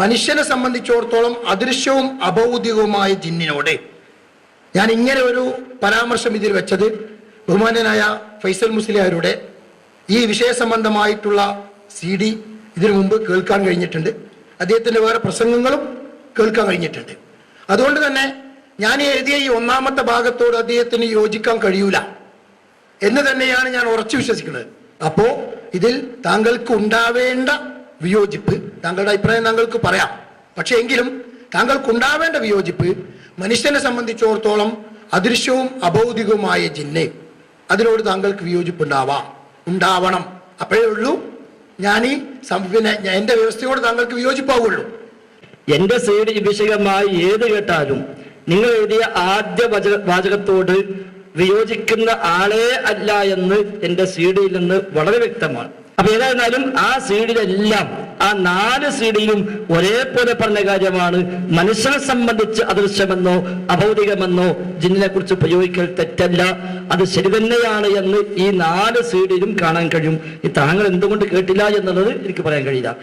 മനുഷ്യനെ സംബന്ധിച്ചിടത്തോളം അദൃശ്യവും അഭൗതികവുമായ ജിന്നിനോട് ഞാൻ ഇങ്ങനെ ഒരു പരാമർശം ഇതിൽ വെച്ചത് ബഹുമാന്യനായ ഫൈസൽ മുസ്ലിയാരുടെ ഈ വിഷയ സംബന്ധമായിട്ടുള്ള സി ഡി ഇതിനു മുമ്പ് കേൾക്കാൻ കഴിഞ്ഞിട്ടുണ്ട്. അദ്ദേഹത്തിന്റെ വേറെ പ്രസംഗങ്ങളും കേൾക്കാൻ കഴിഞ്ഞിട്ടുണ്ട്. അതുകൊണ്ട് തന്നെ ഞാൻ എഴുതിയ ഈ ഒന്നാമത്തെ ഭാഗത്തോട് അദ്ദേഹത്തിന് യോജിക്കാൻ കഴിയൂല എന്ന് തന്നെയാണ് ഞാൻ ഉറച്ചു വിശ്വസിക്കുന്നത്. അപ്പോൾ ഇതിൽ താങ്കൾക്ക് ഉണ്ടാവേണ്ട വിയോജിപ്പ്. താങ്കളുടെ അഭിപ്രായം താങ്കൾക്ക് പറയാം. പക്ഷേ എങ്കിലും താങ്കൾക്ക് ഉണ്ടാവേണ്ട വിയോജിപ്പ് മനുഷ്യനെ സംബന്ധിച്ചിടത്തോളം അദൃശ്യവും അഭൗതികവുമായ ജിന്നെ. അതിനോട് താങ്കൾക്ക് വിയോജിപ്പ് ഉണ്ടാവാം ഉണ്ടാവണം. അപ്പോഴേ ഉള്ളൂ. ഞാൻ ഈ പിന്നെ എന്റെ വ്യവസ്ഥയോട് താങ്കൾക്ക് വിയോജിപ്പാവുള്ളൂ. എന്റെ സൈഡ് വിഷയമായി ഏത് കേട്ടാലും നിങ്ങൾ എഴുതിയ ആദ്യ വച- വാചകത്തോട് വിയോജിക്കുന്ന ആളേ അല്ല എന്ന് എന്റെ സീഡിയിൽ നിന്ന് വളരെ വ്യക്തമാണ്. അപ്പൊ ഏതായിരുന്നാലും ആ സീഡിലെല്ലാം ആ നാല് സീഡിലും ഒരേപോലെ പറഞ്ഞ കാര്യമാണ്. മനുഷ്യനെ സംബന്ധിച്ച് അദൃശ്യമെന്നോ അഭൗതികമെന്നോ ജിന്നിനെ കുറിച്ച് പ്രയോഗിക്കൽ തെറ്റല്ല. അത് ശരി തന്നെയാണ് എന്ന് ഈ നാല് സീഡിലും കാണാൻ കഴിയും. ഈ താങ്കൾ എന്തുകൊണ്ട് കേട്ടില്ല എന്നുള്ളത് എനിക്ക് പറയാൻ കഴിയില്ല.